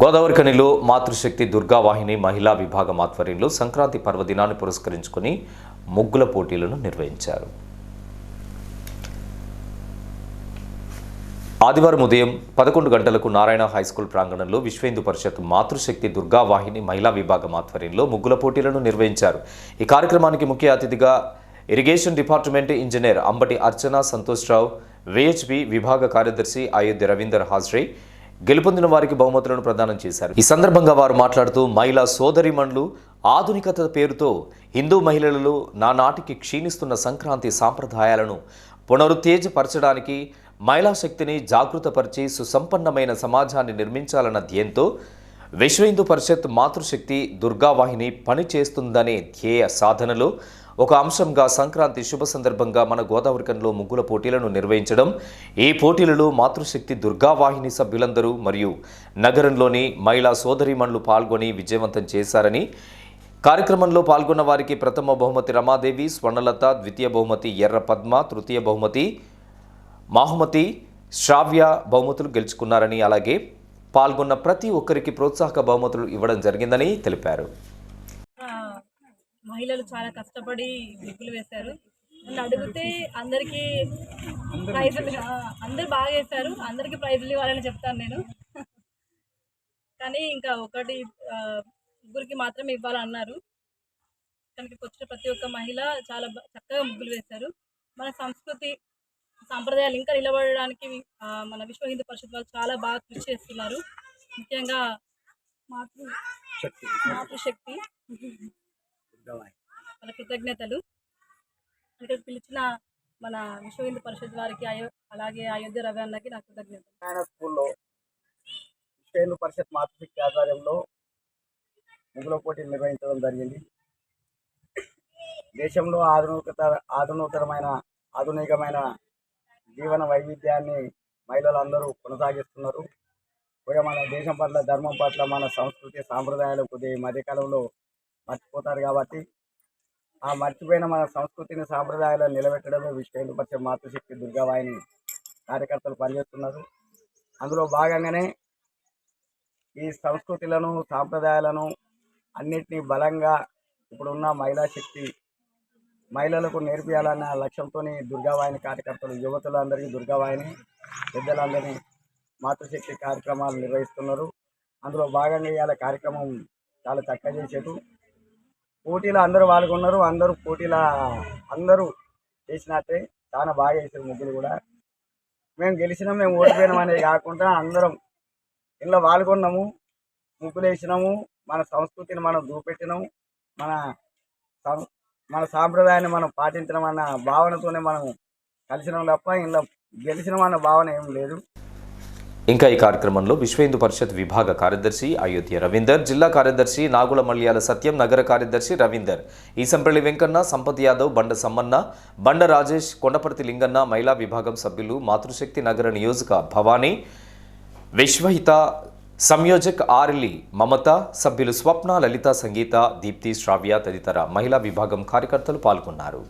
గోదావరిఖనిలో మాతృశక్తి దుర్గావాహిని మహిళా విభాగం ఆధ్వర్యంలో సంక్రాంతి పర్వదినాన్ని పురస్కరించుకుని ముగ్గుల పోటీలను నిర్వహించారు. ఆదివారం ఉదయం పదకొండు గంటలకు నారాయణ హైస్కూల్ ప్రాంగణంలో విశ్వేందు పరిషత్ మాతృశక్తి దుర్గావాహిని మహిళా విభాగం ఆధ్వర్యంలో ముగ్గుల పోటీలను నిర్వహించారు. ఈ కార్యక్రమానికి ముఖ్య అతిథిగా irrigation department engineer Ambati Archana Santosh Rao VHP విభాగ కార్యదర్శి అయోధ్య రవీందర్ హాజ్రే గెలుపొందిన వారికి బహుమతులను ప్రదానం చేశారు. ఈ సందర్భంగా వారు మాట్లాడుతూ మహిళా సోదరిమణులు ఆధునికత పేరుతో హిందూ మహిళలలో నానాటికి క్షీణిస్తున్న సంక్రాంతి సాంప్రదాయాలను పునరుత్తేజపరచడానికి మహిళా శక్తిని జాగృతపరిచి సుసంపన్నమైన సమాజాన్ని నిర్మించాలన్న ధ్యేయంతో విశ్వ హిందూ పరిషత్ మాతృశక్తి దుర్గావాహిని పనిచేస్తుందనే ధ్యేయ సాధనలో ఒక అంశంగా సంక్రాంతి శుభ సందర్భంగా మన గోదావరికంలో ముగ్గుల పోటీలను నిర్వహించడం. ఈ పోటీలలో మాతృశక్తి దుర్గావాహిని సభ్యులందరూ మరియు నగరంలోని మహిళా సోదరిమణులు పాల్గొని విజయవంతం చేశారని కార్యక్రమంలో పాల్గొన్న వారికి ప్రథమ బహుమతి రమాదేవి స్వర్ణలత ద్వితీయ బహుమతి ఎర్ర పద్మ తృతీయ బహుమతి మాహుమతి శ్రావ్య బహుమతులు గెలుచుకున్నారని అలాగే పాల్గొన్న ప్రతి ఒక్కరికి ప్రోత్సాహక బహుమతులు ఇవ్వడం జరిగిందని తెలిపారు. మహిళలు చాలా కష్టపడి ముగ్గులు వేశారు. నన్ను అడిగితే అందరికీ ప్రైజులు అందరు బాగా వేశారు. అందరికీ ప్రైజులు ఇవ్వాలని చెప్తాను నేను. కానీ ఇంకా ఒకటి ముగ్గురికి మాత్రమే ఇవ్వాలన్నారు. కానీ ఇక్కడికి వచ్చిన ప్రతి ఒక్క మహిళ చాలా చక్కగా ముగ్గులు వేశారు. మన సంస్కృతి సాంప్రదాయాలు ఇంకా నిలబడడానికి మన విశ్వ హిందూ పరిషత్ వాళ్ళు చాలా బాగా కృషి చేస్తున్నారు. ముఖ్యంగా మాతృ మాతృశక్తి. కృతజ్ఞతలు. ఇక్కడ పిలిచిన మన విశ్వ హిందూ పరిషత్ వారికి అయో అలాగే అయోధ్య రవి అన్నకి నా కృతజ్ఞతలు. స్కూల్లో స్కూల్లో విశ్వేంద్ర పరిషత్ మాతృశక్తి ఆధ్వర్యంలో ముగ్గుల పోటీ నిర్వహించడం జరిగింది. దేశంలో ఆధునికత ఆధునికరమైన ఆధునికమైన జీవన వైవిధ్యాన్ని మహిళలందరూ కొనసాగిస్తున్నారు. కూడా మన దేశం పట్ల ధర్మం పట్ల మన సంస్కృతి సాంప్రదాయాలు కొద్దిగా మధ్యకాలంలో మర్చిపోతారు కాబట్టి ఆ మర్చిపోయిన మన సంస్కృతిని సాంప్రదాయాలను నిలబెట్టడమే విశ్వ హిందూ మాతృశక్తి దుర్గావాహిని కార్యకర్తలు పనిచేస్తున్నారు. అందులో భాగంగానే ఈ సంస్కృతులను సాంప్రదాయాలను అన్నిటినీ బలంగా ఇప్పుడున్న మహిళా శక్తి మహిళలకు నేర్పించాలన్న లక్ష్యంతో దుర్గావాహిని కార్యకర్తలు యువతులందరికీ దుర్గావాహిని పెద్దలందరినీ మాతృశక్తి కార్యక్రమాలు నిర్వహిస్తున్నారు. అందులో భాగంగా ఇవాళ కార్యక్రమం చాలా చక్కగా చేసేటు పోటీలో అందరూ పాల్గొన్నారు అందరూ పోటీల అందరూ చేసినట్టే చాలా బాగా చేశారు ముగ్గులు కూడా. మేము గెలిచినాం మేము ఓడిపోయినాం అనేది కాకుండా అందరం ఇంట్లో పాల్గొన్నాము ముగ్గులు వేసినాము మన సంస్కృతిని మనం చూపెట్టినాము మన సం- మన సాంప్రదాయాన్ని మనం పాటించడం అన్న భావనతోనే మనం కలిసినాం తప్ప ఇంట్లో గెలిచినాం అన్న భావన ఏం లేదు. ఇంకా ఈ కార్యక్రమంలో విశ్వ హిందూ పరిషత్ విభాగ కార్యదర్శి అయోధ్య రవీందర్ జిల్లా కార్యదర్శి నాగుల మల్యాల సత్యం నగర కార్యదర్శి రవీందర్ ఈసంపల్లి వెంకన్న సంపత్ యాదవ్ బండ సమ్మన్న బండ రాజేష్ కొండపర్తి లింగన్న మహిళా విభాగం సభ్యులు మాతృశక్తి నగర నియోజక భవానీ విశ్వహిత సంయోజక్ ఆర్లి మమత సభ్యులు స్వప్న లలిత సంగీత దీప్తి శ్రావ్య తదితర మహిళా విభాగం కార్యకర్తలు పాల్గొన్నారు.